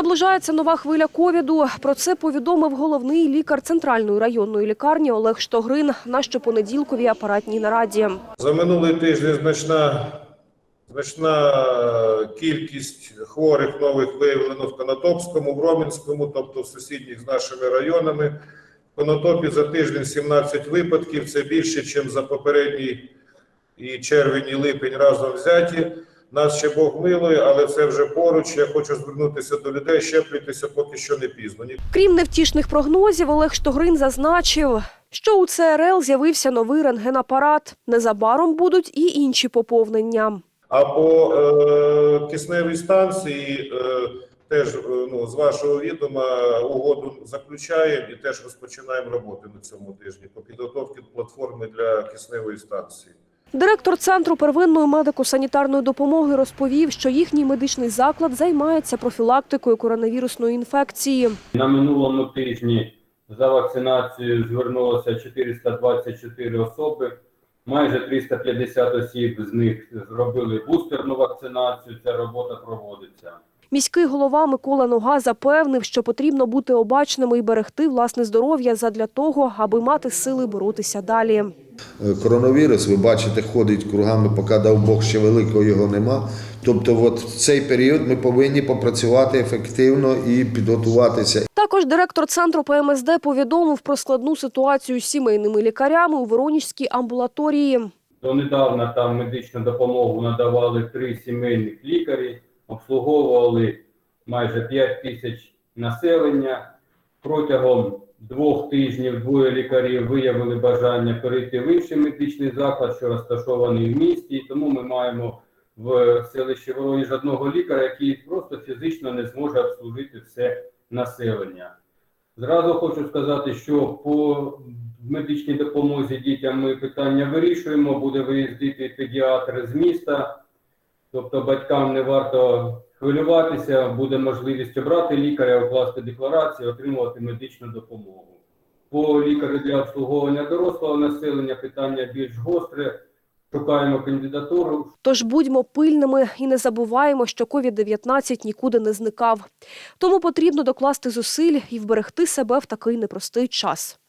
Наближається нова хвиля ковіду. Про це повідомив головний лікар центральної районної лікарні Олег Штогрин на щопонеділковій апаратній нараді. За минулий тиждень значна, значна кількість хворих нових виявлено в Конотопському, в тобто в сусідніх з нашими районами. В Конотопі за тиждень 17 випадків, це більше, ніж за попередній і червень, і липень разом взяті. Нас ще Бог милує, але це вже поруч. Я хочу звернутися до людей, щеплюйтеся, поки що не пізно. Крім невтішних прогнозів, Олег Штогрин зазначив, що у ЦРЛ з'явився новий рентгенапарат. Незабаром будуть і інші поповнення. А по е, кисневій станції е, теж е, ну, з вашого відома угоду заключаємо і теж розпочинаємо роботу на цьому тижні по підготовці платформи для кисневої станції. Директор центру первинної медико-санітарної допомоги розповів, що їхній медичний заклад займається профілактикою коронавірусної інфекції. На минулому тижні за вакцинацією звернулося 424 особи. Майже 350 осіб з них зробили бустерну вакцинацію. Ця робота проводиться. Міський голова Микола Нога запевнив, що потрібно бути обачними і берегти власне здоров'я задля того, аби мати сили боротися далі. Е, Коронавірус, ви бачите, ходить кругами, поки дав Бог ще великого його нема. Тобто, от в цей період ми повинні попрацювати ефективно і підготуватися. Також директор центру ПМСД повідомив про складну ситуацію з сімейними лікарями у Воронізькій амбулаторії. Донедавна там медичну допомогу надавали три сімейних лікарі, обслуговували майже 5 тисяч населення. Протягом двох тижнів двоє лікарів виявили бажання перейти в інший медичний заклад, що розташований в місті. І Тому ми маємо в селищі Воронеж одного лікаря, який просто фізично не зможе обслужити все населення. Зразу хочу сказати, що по медичній допомозі дітям ми питання вирішуємо. Буде виїздити педіатр з міста, тобто батькам не варто хвилюватися, буде можливість обрати лікаря, укласти декларацію, отримувати медичну допомогу. По лікарю для обслуговування дорослого населення питання більш гостре. Шукаємо кандидатуру. Тож будьмо пильними і не забуваємо, що COVID-19 нікуди не зникав. Тому потрібно докласти зусиль і вберегти себе в такий непростий час.